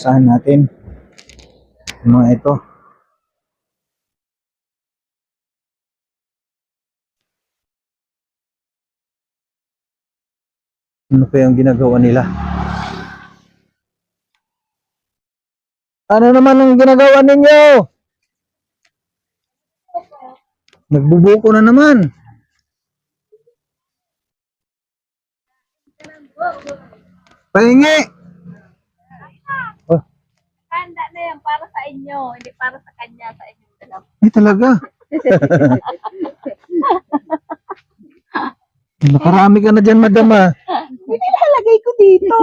Pustahan natin. Mga ito. Ano pa yung ginagawa nila? Ano naman ang ginagawa ninyo? Nagbubuko na naman. Pahingi! Oh, Handa na yan para sa inyo, hindi para sa kanya, sa inyong dalawa. eh talaga. Nakarami ka na dyan, madam ah. Hindi nalagay ko dito.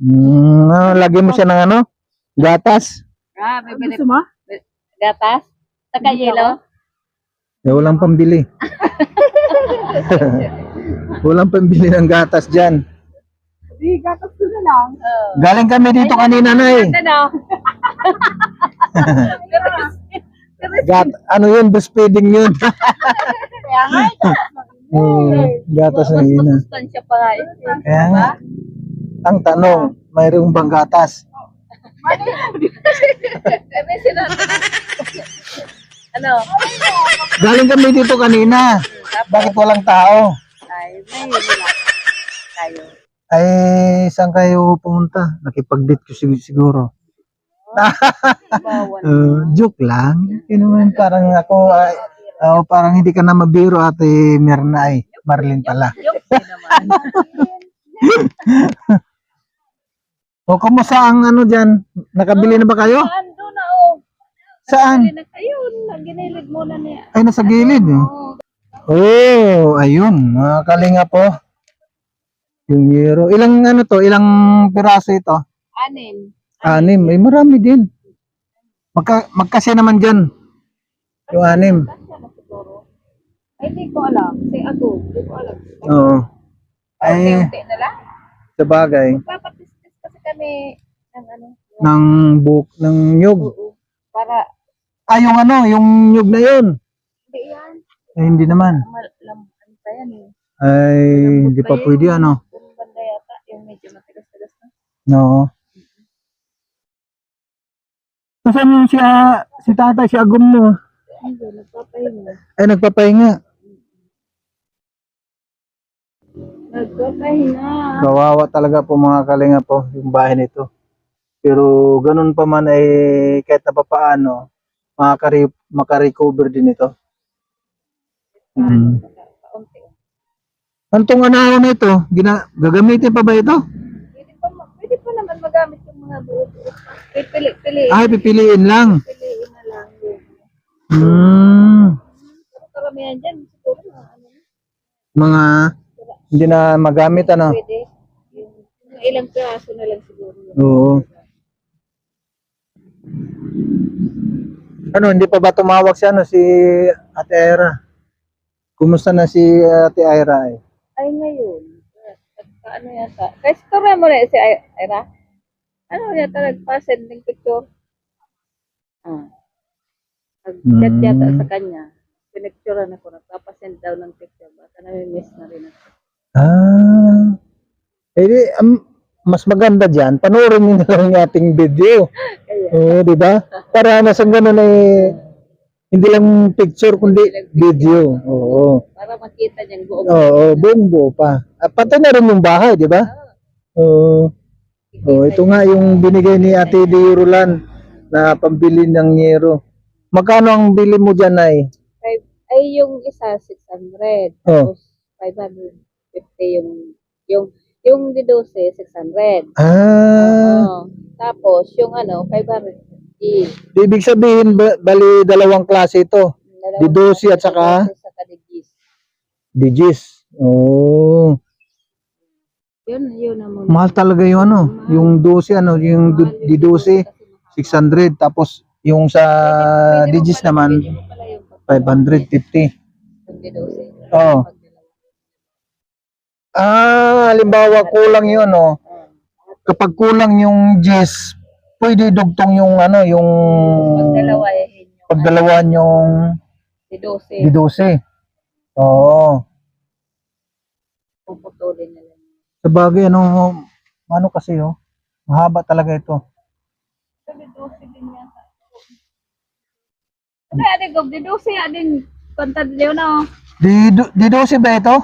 Hmm, ah, lagyan mo siya ng ano? Gatas? Ah, may Gusto mo? Gatas? Saka yelo? Eh, walang pambili. walang pambili ng gatas dyan. Hindi, gatas ko na lang. Galing kami dito kanina na eh. Ano? Gat, ano yun? Breastfeeding yun. Kaya nga, Hmm, gatas ng ina. sustansya pa nga ito. Kaya nga. Ang tanong, mayroong bang gatas? Kami sinabi Ano? Galing kami dito kanina. Bakit walang tao? Ay, may relax tayo. Ay, saan kayo pumunta? Nakipag-date ko sig- siguro. Uh, joke lang. Yun naman parang ako, ay, oh, parang hindi ka na mabiro ate Mirna ay. Marlin pala. O, kumusta ang ano dyan? Nakabili na ba kayo? Ando na oh. Saan? Ayun, ginilid muna niya. Ay, nasa gilid. Eh. Oh, ayun. Mga kalinga po. Yung euro. Ilang ano to? Ilang piraso ito? Anin. Anim. Ay, marami din. Magka, magkasi naman dyan. Yung anim. Ay, di ko alam. Si ako, di ko alam. Oo. Ay, Unti-unti na lang. sa bagay. Papatistis kasi kami ng ano. Ng book, ng nyug. Oo. Para, Ah, yung ano, yung nyug na yun. hindi yan. Eh, hindi naman. Mal, lam, ano pa yan eh. Ay, hindi pa pwede ano. Yung banda yata, yung medyo matigas-tigas na. No. Saan yung si, ah, si tatay, si Agum mo? Hindi, nagpapahinga. Ay, nagpapahinga. Nagpapahinga. Kawawa talaga po mga kalinga po yung bahay nito. Pero ganun pa man ay kahit na papaano, makakare makarecover din ito. Mm. Kaunti. Antong anahaw na ito, gina gagamitin pa ba ito? Pwede pa, pwede pa naman magamit mga buo-buo. Pipili-pili. Ay, pipiliin lang. Piliin na lang yun. Hmm. Pero karamihan dyan, siguro na ano, Mga hindi na magamit ano. pwede. Yung, yung ilang piraso na lang siguro. Oo. Ano, hindi pa ba tumawag si ano si Ate Ira? Kumusta na si Ate Ira eh? Ay, ngayon. Ano yata? Kasi kami mo na si Ira. Ano yata nagpa-send ng picture? Ah. Nag-chat Hmm. yata sa kanya. Pinicturean ako. Nagpapasend daw ng picture. Baka nami-miss na rin ako. Ah. Eh, am- mas maganda diyan, panoorin niyo na lang yung ating video. Kaya, Oo, di ba? Para na sa ganun eh, hindi lang picture, kundi video. Oo. para makita niyang buong Oo, buong buo pa. At pati na rin yung bahay, di ba? Oo. Oh, ito nga yung binigay ni Ate Di Rulan na pambili ng yero. Magkano ang bili mo dyan ay? Five, ay yung isa 600 Oh. tapos 550 yung yung yung di 12 600 Ah, Oo. tapos yung ano 550 ibig sabihin ba- bali dalawang klase ito. Dalawang Di 12 at saka? di 12 saka di 10. Digis. Oh, yun yun naman mahal talaga yung ano, yung 12 ano, yung du- di 12 600 tapos yung sa Digis naman 550. yung di 12 Oo. Pag dalawa. Ah, halimbawa kulang yun, no? Kapag kulang yung Gis, pwede dugtong yung ano, yung pag dalawa eh yun yung pagdalawan yung di 12 di 12. Oo. puputulin na lang Sa bagay, ano, ano kasi, oh, mahaba talaga ito. 12 din yata. Ano yan, Gob? Di 12 yan din. Kontad niyo na. oh. Di, di 12 ba ito?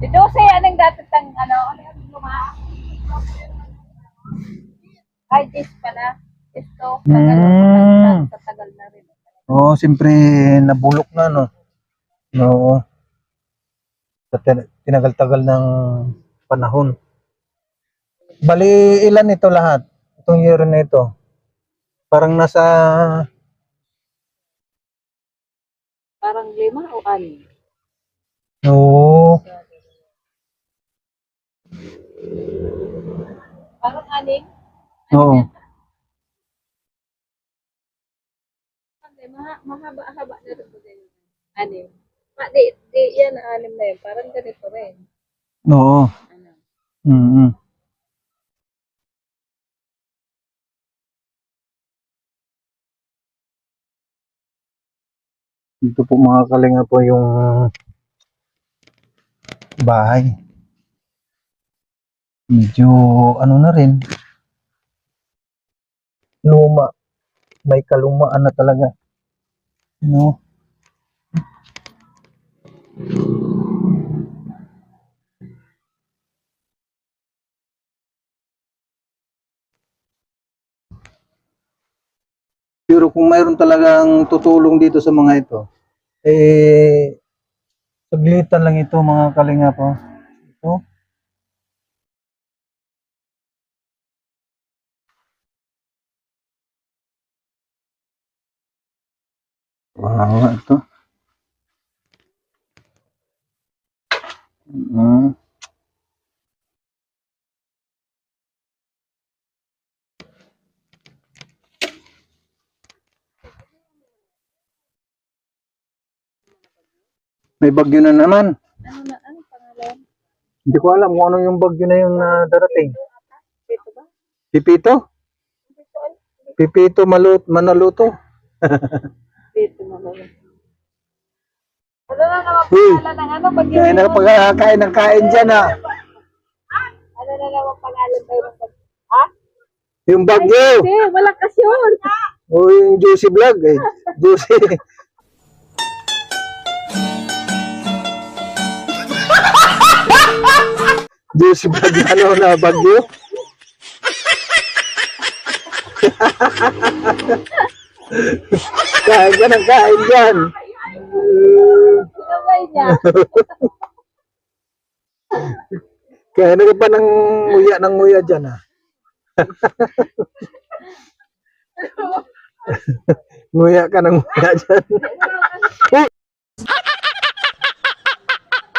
Di 12 yan ang dati tang ano. Ano yung luma? Ay, this pala. Ito. Mm. tagal na rin. Oo, siyempre nabulok na, no? Oo. Sa tin- tinagal-tagal ng panahon. Bali, ilan ito lahat? Itong year na ito. Parang nasa, Parang lima o anim. oo, Parang anim. oo. Mahaba-haba na din. Anim. Ma, di, di, yan anim na yun. Parang ganito rin. Oo. Ano? Mm Dito po mga kalinga po yung bahay. Medyo ano na rin. Luma. May kalumaan na talaga. No? Pero kung mayroon talagang tutulong dito sa mga ito, eh, saglitan lang ito mga kalinga po. Ito. Wow, ito. Mm. May bagyo na naman. Ano na, ano pangalan? Hindi ko alam kung ano yung bagyo na yung na darating. Dito ba? Pipito? Pipito malut manaluto. Na lang. Ano na naman pangalan ng ano? Pag Kaya na pagkakain ng kain dyan ah. Ano na naman pangalan tayo ng pag... Ha? Yung bagyo. Hindi, malakas yun. O yung juicy vlog eh. Juicy. juicy vlog na ano na bagyo. kain ka ng kain dyan. Kaya na ka pa ng nguya ng nguya dyan ah. nguya ka ng nguya dyan. oh!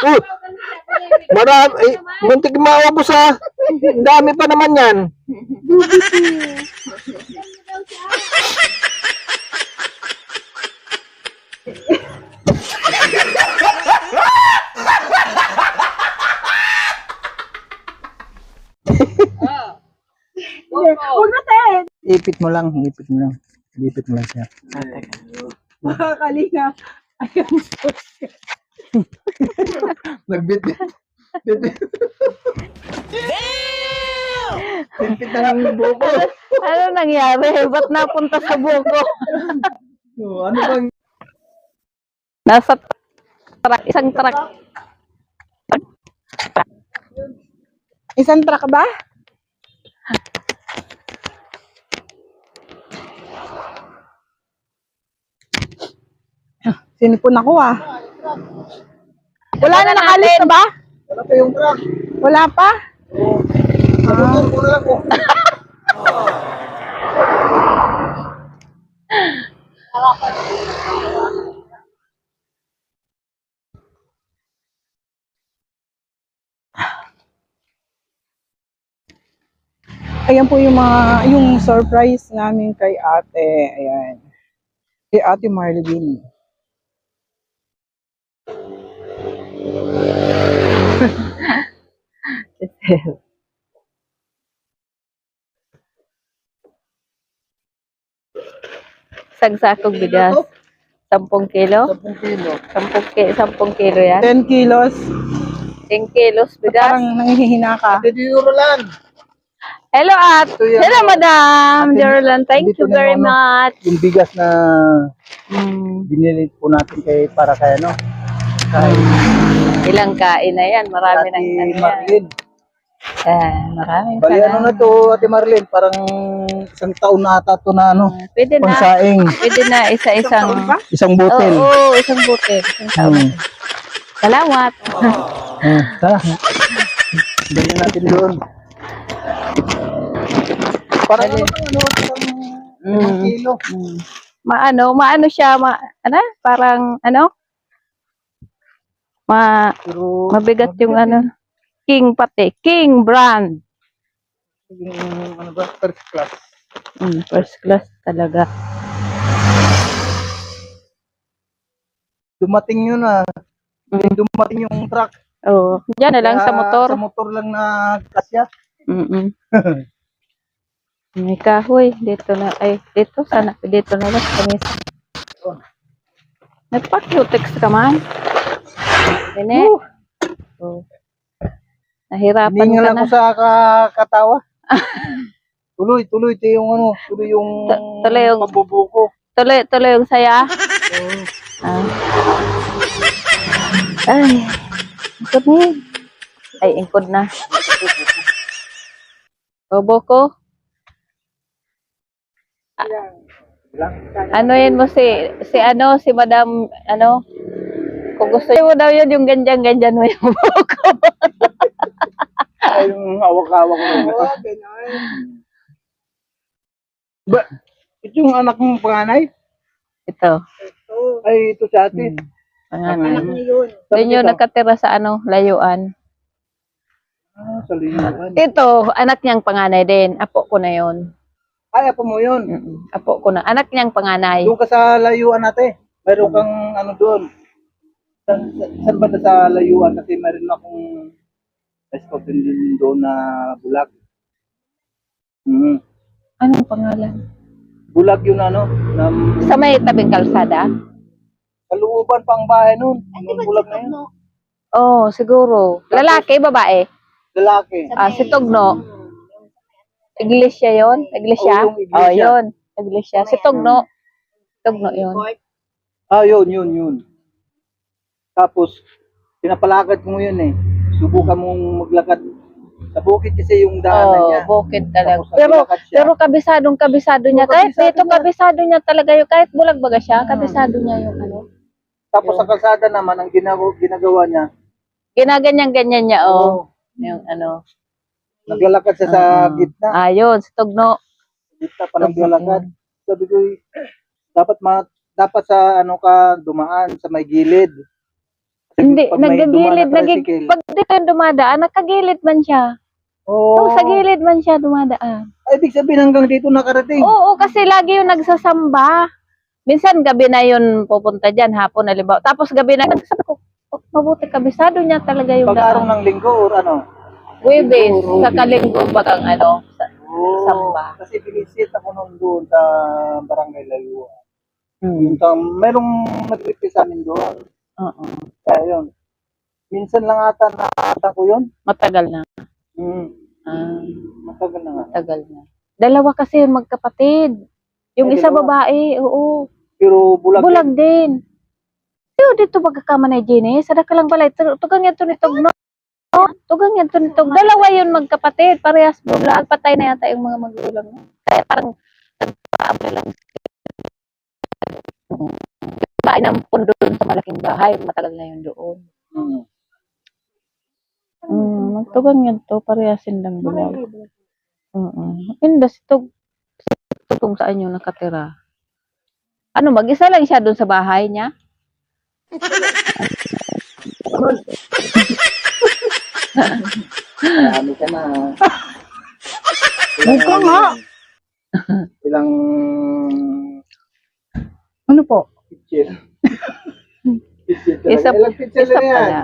Oh! Marami, ay, muntik maubos. Ang dami pa naman yan. Huwag na tayo. Ipit mo lang, ipit mo lang. Ipit mo lang siya. Makakalinga. Ayun. Nagbit. Bit. Ipit na lang yung buko. Ano nangyari? Ba't napunta sa buko? Oh, ano bang Nasa truck, isang truck. Isang truck ba? Sinipon ako ah. Wala na nakalis na ba? Wala pa yung truck. Wala pa? Ano ko na lang oh. Ayan po yung mga, yung surprise namin kay ate. Ayan. Kay ate Marlene. Isang sakong bigas. Sampung kilo? 10 kilo. Sampung, ki sampung kilo yan? 10 kilos. 10 kilos bigas? Parang nangihina ka. Ate di Eurolan. Hello, at. Hello, Madam Ate, Jerolan. Thank you very ano. much. Yung bigas na Mm, binili po natin kay para kay ano? Kay ilang kain na yan. Marami na Ate ano yan. Eh, maraming Bali ano na salamat. to, Ate Marlene, parang isang taon na ata to na ano, Pwede na. pangsaing, Pwede na isa-isang. isang Oo, butil. oo, isang butil. Isang taon. Hmm. Salamat. Hmm, tara. Bilhin natin doon. Parang ano to, ano, parang limang Mm. kilo. Mm. Maano, maano siya, ma, ano, parang, ano? Ma, Pero, mabigat yung ano. King pati. King brand. yung ano ba, first class. Mm, first class talaga. Dumating yun ah. Mm. Dumating yung truck. Oo. Diyan na lang sa motor. Sa motor lang na kasya. Mm May kahoy. Dito na. Ay, dito. Sana. Dito na lang sa mesa. Nagpa-cutex ka man. Dine. Oh. Nahirapan Hindi ka na. ako sa ka- katawa. tuloy, tuloy. Ito yung ano, tuloy yung Tu- tuloy yung- pagbubuko. Tuloy, tuloy yung saya. Ah. Ay. Ingkod ni. Ay, ingkod na. Bobo ko. Ano yun mo si, si ano, si madam, ano, kung gusto mo daw yun, yung ganyan-ganyan mo yung buko. Ay, yung hawak-hawak ko. Ba, ito yung anak mong panganay? Ito, Ay, ito si ate. panganay. yun. Doon yun nakatira sa ano, layuan. Ah, sa liyuan. Ito, anak niyang panganay din. Apo ko na yun. Ay, apo mo yun. Mm-mm. Apo ko na. Anak niyang panganay. Doon ka sa layuan ate. Meron kang ano doon. Saan ba sa layuan? Kasi meron akong spot din doon na bulag. Hmm. Anong pangalan? Bulag yun ano, na Sa may tabing kalsada? kaluuban pang bahay noon. Yung bulag na yun. Oo, oh, siguro. Lalaki, babae? Lalaki. Ah, si Tugno. Iglesia yon Iglesia? Oo, yung iglesia. Oh, yun. Iglesia. Si Tugno. Tugno yun. Ah, yun, yun, yun. Tapos, pinapalakad mo yun eh. Subukan mong maglakad. Sa bukid kasi yung daanan Oo, niya. Oh, bukid talaga. Tapos Pero, pero kabisadong kabisado niya. Oo, Kahit kabisado dito, niya. kabisado niya talaga yun. Kahit bulag baga siya, kabisado niya yung ano. Tapos sa kalsada naman, ang ginagawa, ginagawa niya, Ginaganyan-ganyan niya, oh. oh, Yung ano. naglalakad siya sa Oo. gitna. Ah, yun. Si Tugno. Gitna pa naglalakad. Sabi ko, eh, dapat ma dapat sa ano ka dumaan sa may gilid. Hindi, pag nagagilid. na Nagig, pag dito dumadaan, nakagilid man siya. Oo. Oh, sa gilid man siya dumadaan. Ay, ibig sabihin hanggang dito nakarating. Oo, kasi lagi yung nagsasamba. Minsan gabi na yun pupunta dyan, hapon halimbawa. Tapos gabi na, nagsasabi ko, oh, mabuti kabisado niya talaga yung Pag araw ng linggo or ano? Linggo, sa kalinggo bagang ano, sa, Oo. Samba. Kasi binisit ako nung doon sa barangay Layua. Hmm. Yung tam, merong nag-request sa amin doon. Oo, Kaya yun. Minsan lang ata nakata ko yun. matagal na. Hmm. Ah, Matagal na nga. matagal na. Dalawa kasi yun magkapatid. Yung Ay, isa dalawa. babae, oo. Pero bulag, Bulag din. Pero dito magkakama na Jenny, sada ka lang balay. Tur- Tugang yan to ni Tugno. Tugang yan to ni Tug. Dalawa yun magkapatid, parehas bulag. Patay na yata yung mga magulang. mo. Kaya parang nagpaabla lang. Bahay ng pundo doon sa malaking bahay, matagal na yun doon. Hmm. Mm, magtugang yan to, parehasin lang bulag. Oo. Hindi, si Tug, si Tug kung saan yung nakatira. Ano, mag-isa lang siya doon sa bahay niya? Marami ka na. Ka nga. Ilang Ano po? Picture. picture talaga. Isa, Ilang isa na yan? pala.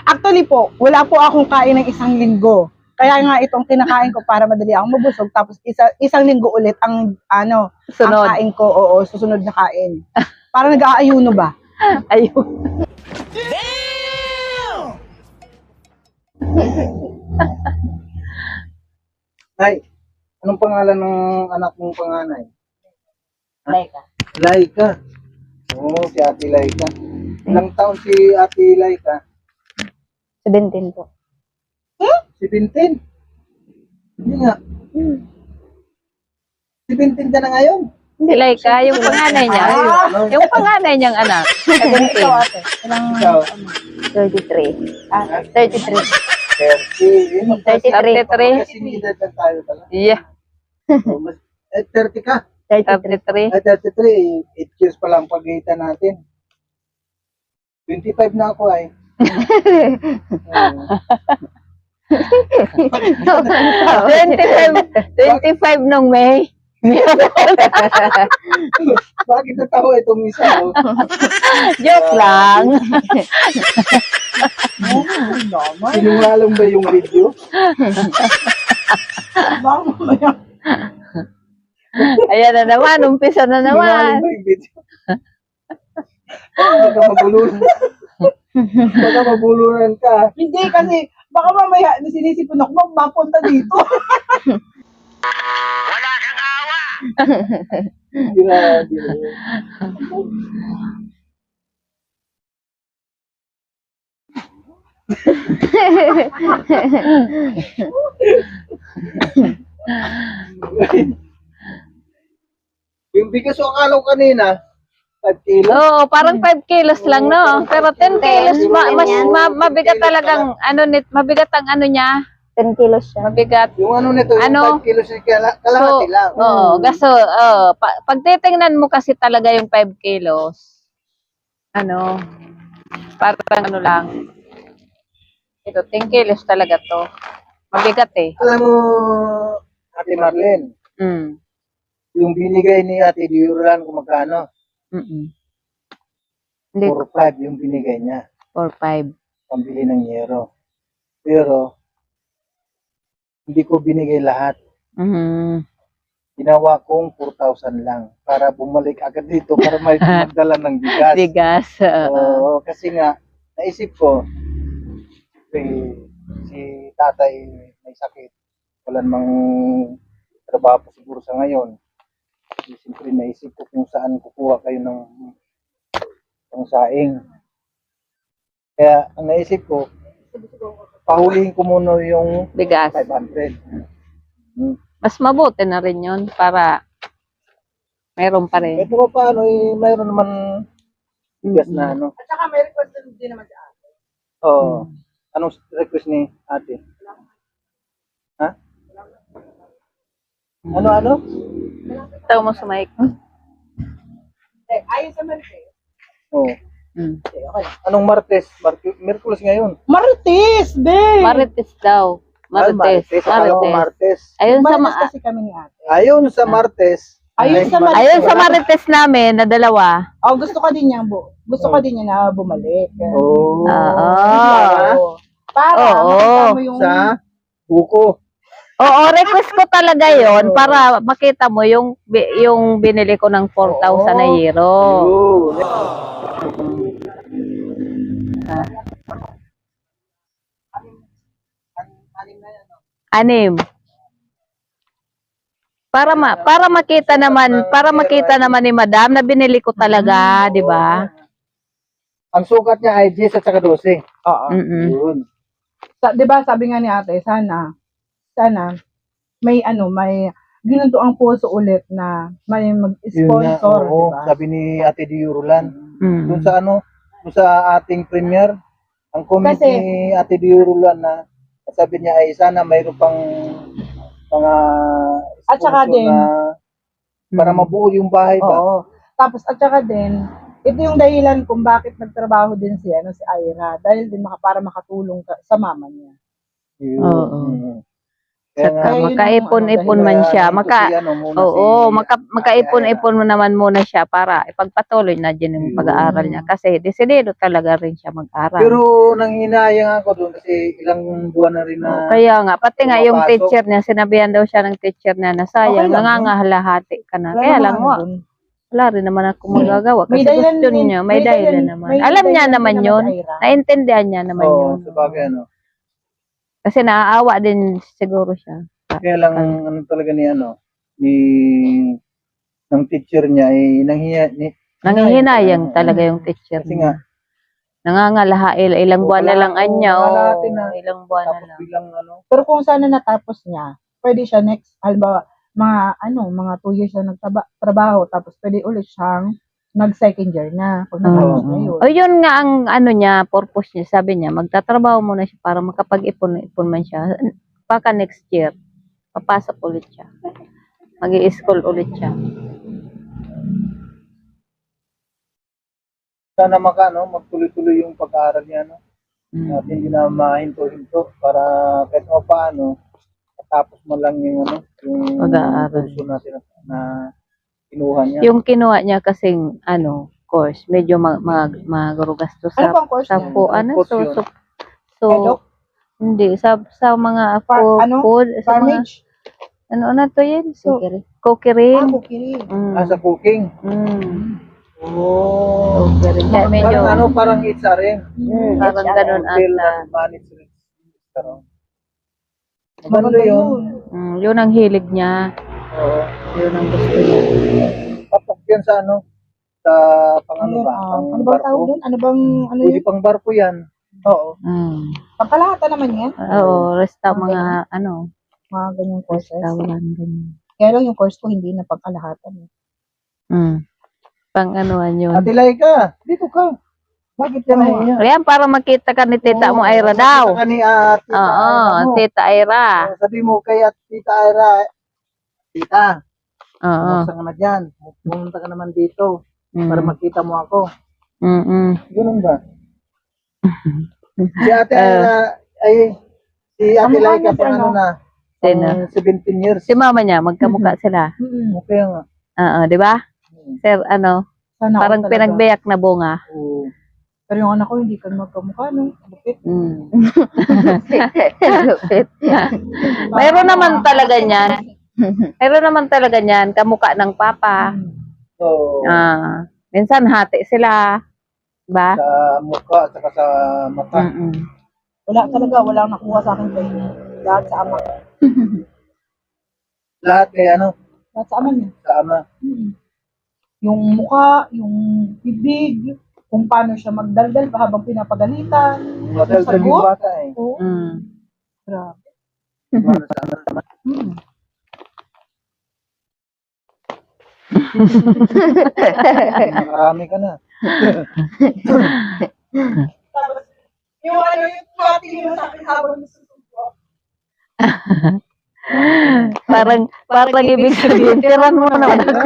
Actually po, wala po akong kain ng isang linggo. Kaya nga itong kinakain ko para madali akong mabusog. Tapos isa, isang linggo ulit ang ano, ang Sunod. kain ko. Oo, susunod na kain. Para nag-aayuno ba? Ayun. Ay, Anong pangalan ng anak mong panganay? Laika. Laika. Oo, si Ate Laika. Ilang taon si Ate Laika? 17 po. Si Bintin. Hindi nga. Si Bintin ka na ngayon. Hindi like ah, yung panganay niya. Ano? Yung panganay niyang anak. Ikaw 17. ate. Ilang, Ikaw. 33. ah, 33. 30. Yun ang 33. Kasi edad lang tayo pala. Yeah. Oh, mas- Eh, 30 ka. 33. Ay, 33. 8 years pa lang pagitan natin. 25 na ako ay. Oo. 25, 25 nung May. Bakit natawa itong isa? Oh? Joke lang. Sinungaling ba yung video? Baka mamaya. Ayan na naman, umpisa na naman. Baka mabulunan. Baka mabulunan ka. Hindi kasi, baka mamaya sinisipon ako, mag- mapunta dito. Grabe. yung bigas o akala ko kanina, 5 kilo. Oo, parang 5 kilos lang, no? Pero 10 kilos, ma- mas ma- mabigat talagang, ano, nit, mabigat ang ano niya. 10 kilos siya. Mabigat. Yung ano nito, Ano? yung 5 kilos yung kala- kalahati So, lang. Oo, gaso, oo. Pa- pag titingnan mo kasi talaga yung 5 kilos, ano, parang ano lang. Ito, 10 kilos talaga to. Mabigat eh. Alam mo, Ate Marlene, Mm. Yung binigay ni Ate Diuran kung magkano, Mm-mm. Hindi, 4-5 yung binigay niya, 4-5. pambili ng yero. Pero, hindi ko binigay lahat. Mhm. Ginawa kong 4,000 lang para bumalik agad dito para may magdala ng bigas. Bigas. oo. Oo, kasi nga, naisip ko, si, si tatay may sakit. Wala namang trabaho siguro sa ngayon. Di, Siyempre naisip ko kung saan kukuha kayo ng ng saing. Kaya ang naisip ko, pahulihin ko muna yung Bigas. 500. Hmm. Mas mabuti na rin yun para meron pa rin. Ito pa paano, eh, mayroon naman bigas na ano. At saka may request din naman si ate. Oo. Anong request ni ate? Ha? Ano, ano? Ito mo sa mic. Eh, ayun sa Mercedes. Oo. Mm. Okay, okay. Anong Martes? Mar- Merkulis ngayon. Marites, be! Marites daw. Ay, Marites. Akala ko Marites. Martes. Ayun sa, Marites ma- kasi kami ni ate. Ayun sa Martes. Ayun sa Mar- ayun sa Marites namin na dalawa. Oh, gusto ko din niya, bu gusto ko din niya na bumalik. Oo. Oo. Oo. Para Oo. makita mo yung... Sa buko. Oo, request ko talaga yon para makita mo yung yung binili ko ng 4,000 na euro. Oo. Anim. Para ma para makita naman, para makita naman ni Madam na binili ko talaga, 'di ba? Ang sukat niya ay 10 at saka 12. Oo. Mm. Yun. Sa, 'di ba sabi nga ni ate, sana sana may ano, may ginunto ang puso ulit na may mag-sponsor, oo. 'di ba? Sabi ni Ate Diurulan. Mm. Doon sa ano, doon sa ating premier, ang comment Kasi- ni Ate Diurulan na sabi niya ay sana mayroon pang mga At saka sponsor din- na para Mm. mabuo yung bahay ba? Oo. Tapos at saka din, ito yung dahilan kung bakit nagtrabaho din si ano si Ira dahil din maka, para makatulong ka, sa mama niya. Yun. Oo. Mm. Kaya nga, Kaya yun ang Makaipon-ipon ano, man siya. Maka ano muna, Oo, si maka, Ate makaipon-ipon mo naman muna siya para ipagpatuloy na din yung Yun. pag-aaral niya. Kasi desidido talaga rin siya mag-aral. Pero nanghinayang ako doon kasi ilang buwan na rin na Oo, Kaya nga, pati nga yung pumapasok. teacher niya, sinabihan daw siya ng teacher niya na sayang, Okay lang nangangahalahati ka na. Kaya lang, wa, wala rin naman ako magagawa. May Kasi gusto niya, may, may dahilan, naman. may Alam niya naman yun. Naintindihan niya naman Oo, yun. sa bagay ano. Kasi naaawa din siguro siya. Kaya lang, ano talaga ni ano, ni ng teacher niya ay nanghiya, ni, Nangihinayang talaga yung teacher. kasi nga, Nangangalaha, il- ilang buwan na lang anya. oo, wala natin na- ilang buwan na tapos lang. bilang ano, Pero kung sana natapos niya, pwede siya next, halimbawa, mga ano, mga two years na nagtrabaho, tapos pwede ulit siyang mag-second year na pag natapos Oo. niya yun. O yun nga ang ano niya, purpose niya. Sabi niya, magtatrabaho muna siya para makapag-ipon-ipon man siya. Baka next year, papasok ulit siya. mag school ulit siya. sana maka, no, magtuloy-tuloy yung pag-aaral niya, no. Mm. Natin hindi na mahinto-hinto para kahit o paano, matapos mo lang yung ano, yung Mag-aaral. kurso natin na, na kinuha niya. Yung kinuha niya kasing ano, course, medyo mag, mag, magasto Ano sa bang course sa niya? po, ano, course so, yun? so, so, Edok? hindi, sa, sa mga Fa- food, ano? food, sa mga, Farmage? ano na to yun? So, Ah, cookery. kukiri. Mm. Ah, sa cooking. Mm. Oh. Cookery. Kaya medyo, Parang ano, parang itsa rin. mm, parang ganun Hotel ata. management. Pero, Maganda maganda yun. Mm, yun ang hilig niya. Oo. Yun ang gusto niya. Papak yan sa ano, sa pang ano Ano, ba? ah, Pang ano bang tawag barko. doon? Ano bang, ano Pwede yun? pang barko yan. Oo. Mm. Pangkalahatan naman yan. Oo, resta mga, ano, Mga ganyang courses. restaurant, ganyan. Kaya lang yung course ko hindi na pangkalahatan. eh. Mm. Pang anuan yun. Ate Laika, dito ka. Bakit yan ay yan? Ayan, para makita ka ni tita mo, Ira daw. Ka ni ah, tita Oo, Ira mo. tita Ira. Oh, Sabi mo kay at tita Ira, tita, Oo. basta ka na dyan. Pumunta ka naman dito para Mm. makita mo ako. Mm-mm. Ganun ba? si ate Ira, ay, si ate Kamukha Laika niya si pang ano ano? na, Sino? pang 17 years. Si mama niya, magkamukha sila. Okay nga. Oo, di ba? Sir, ano, Sana ako parang talaga. pinagbiyak na bunga. Oo. Pero yung anak ko hindi ka magkamukha, no? Bukit. Mm. Mayroon naman talaga niyan. Mayroon naman talaga niyan, kamukha ng papa. So, Ah, minsan hati sila. Diba? sa mukha at saka sa mata. Mm-mm. Wala talaga, wala akong nakuha sa akin kay lahat sa ama. Lahat kay ano, Lahat sa ama niya. sa ama. Yung mukha, yung bibig, kung paano siya magdaldal pa habang pinapagalitan. Hotel sa sagot? bata eh. Oo, Mm. grabe. Ano sa ama. Hmm. Marami ka na. Tapos, yung ano yung tuwating mo sa akin habang nasusuko. Parang, parang ibig sabihin, tiran mo naman ako.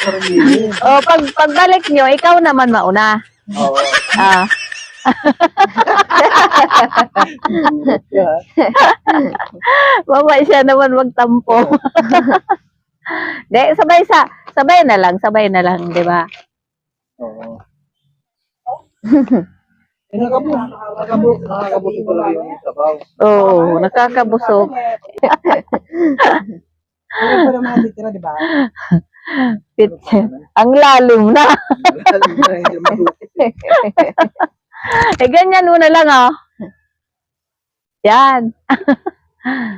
Sarili. o, pag, pagbalik nyo, ikaw naman mauna. Oo. Ah, Babay siya naman magtampo. Di, sabay sa, sabay na lang, sabay na lang, di ba? Oo. Eh, nakabus. Nakabus. Nakakabus talaga yung sabaw. Oo, nakakabusog. Pero pa naman natitira, di ba? Pitch. Ang lalim na. eh. Ganyan muna lang, oh. Yan.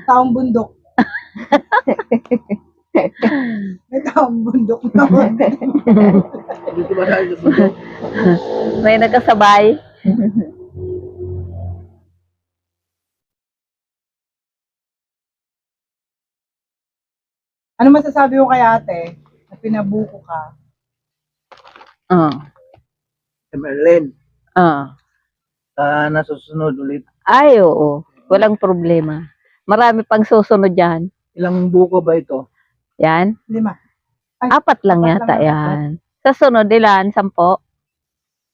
Taong bundok. May taong bundok naman. Dito ba tayo sa bundok? May nagkasabay. Ano masasabi mo kay ate na pinabuko ka? Oo. Si Merlin. Oo. Ah, nasusunod ulit. Ay, oo. Walang problema. Marami pang susunod yan. Ilang buko ba ito? Yan. Lima. Apat lang Apat yata lang, yan. Sa sunod, ilan? Sampo?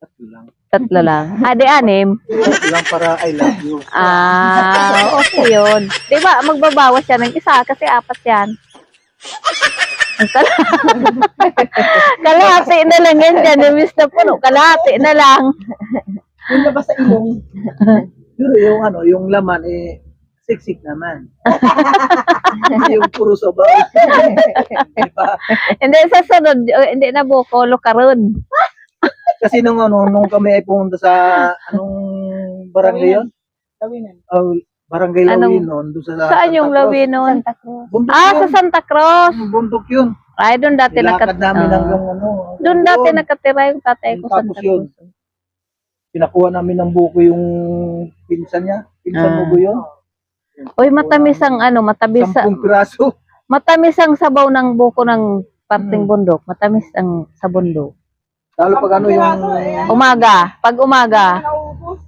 Tatlo lang. Tatlo lang. Ah, di anim. Tatlo lang para I love you. Ah, okay yun. Di ba, magbabawas siya ng isa kasi apat yan. Kalahati na lang yan dyan. Imbis na puno, kalahati na lang. Yung labas sa ilong. Pero yung ano, yung laman eh, siksik naman. yung puro sabaw. diba? Hindi, sa sunod, uh, hindi na buko, lukaron. Kasi nung ano, nung kami ay pumunta sa anong barangay yun? Lawinan. Oh, barangay Anong- Lawin noon. Doon sa Saan Santa yung Cruz. lawi nun? Santa Cruz. Bundok Ah, yun. sa Santa Cruz. Mm, Bundok yun. Ay, doon dati nakat... Nilakad namin ah. hanggang ano. Doon dati nakatira yung tatay ko sa Tapos Santa yun. Cruz. Pinakuha namin ng buko yung pinsan niya. Pinsan Ah. mo ba yun? Uy, matamis ang ano, matamis ang, Sampung piraso. matamis ang sabaw ng buko ng parting Hmm. bundok. Matamis ang sa bundok. Lalo pag ano yung Umaga, pag umaga. Naubos.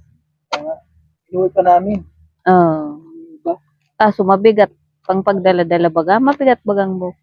inuwi pa namin. Oh. Diba? Kaso mabigat pang pagdala-dala baga, mabigat bagang buko.